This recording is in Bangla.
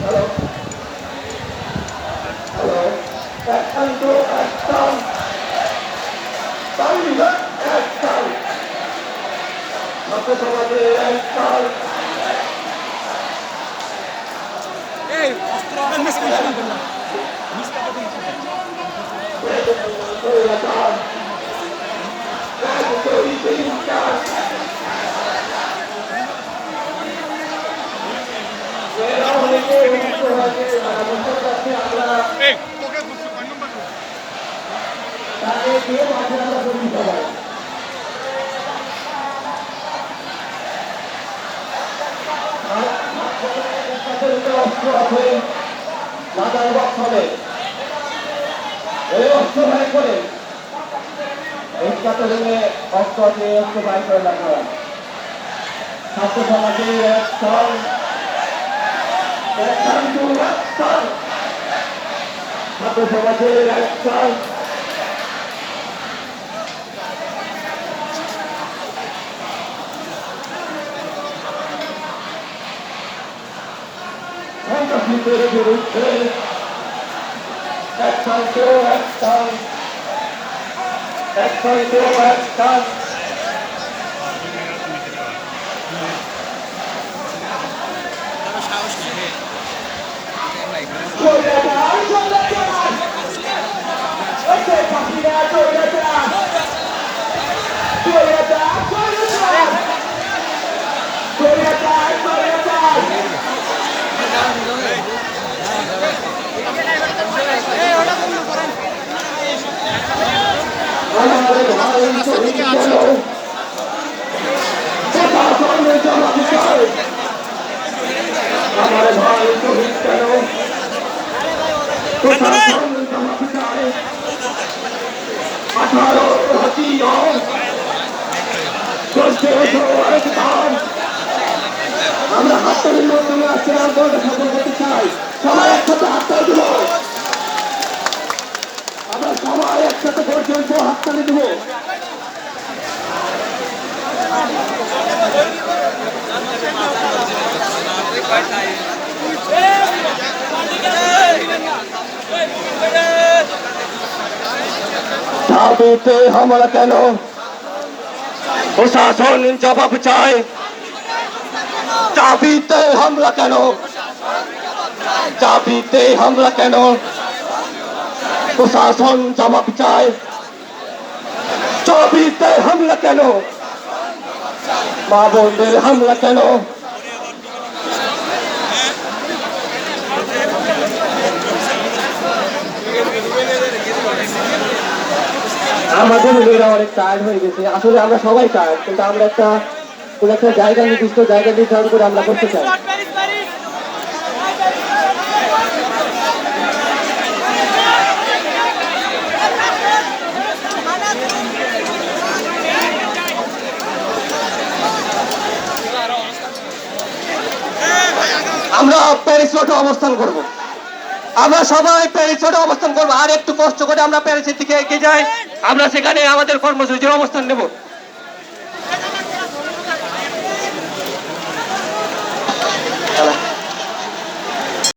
Hello hello action to action তালিকা অ্যাকশন ছাত্র সমাজের অ্যাকশন স্বৈরাচার রাজনৈতিক অস্ত্র দিয়ে অস্ত্র বাইর করে রাখা ছাত্র সমাজের একশন টু একশন ছাত্র সমাজের একশন সন্ত্রাসীদের বিরুদ্ধে action to action action to action স্বৈরাচার স্বৈরাচার ওকে পাখিরা স্বৈরাচার স্বৈরাচার স্বৈরাচার স্বৈরাচার স্বৈরাচার আমাদের ভাই শহীদ কেন প্রশাসনের জবাব চাই আমার ভাই শহীদ কেন আঠারো ধান আমরা হাততালির মাধ্যমে আজকে আন্দোলন করতে চাই। সবাই একসাথে হাততালি দেব। সবাই একসাথে পর্যন্ত হাততালি দেবো। দাবিতে হামলা কেন? প্রশাসন জবাব চায়। চাবিতে হামলা কেন? চাবিতে হামলা কেন? প্রশাসন জবাব চায়। চাবিতে হামলা কেন? মা হামলা কেন? আমাদের মেয়েরা অনেক টায়ার্ড হয়ে গেছে। আসলে আমরা সবাই টায়ার্ড কিন্তু আমরা একটা কোনো একটা জায়গা নির্দিষ্ট জায়গা নির্ধারণ করে আমরা করতে চাই। আমরা প্যারিস রোডে অবস্থান করব। আমরা সবাই প্যারিস রোডে অবস্থান করব। আর একটু কষ্ট করে আমরা প্যারিসের দিকে এগিয়ে যাই। আমরা সেখানে আমাদের কর্মসূচির অবস্থান নেব।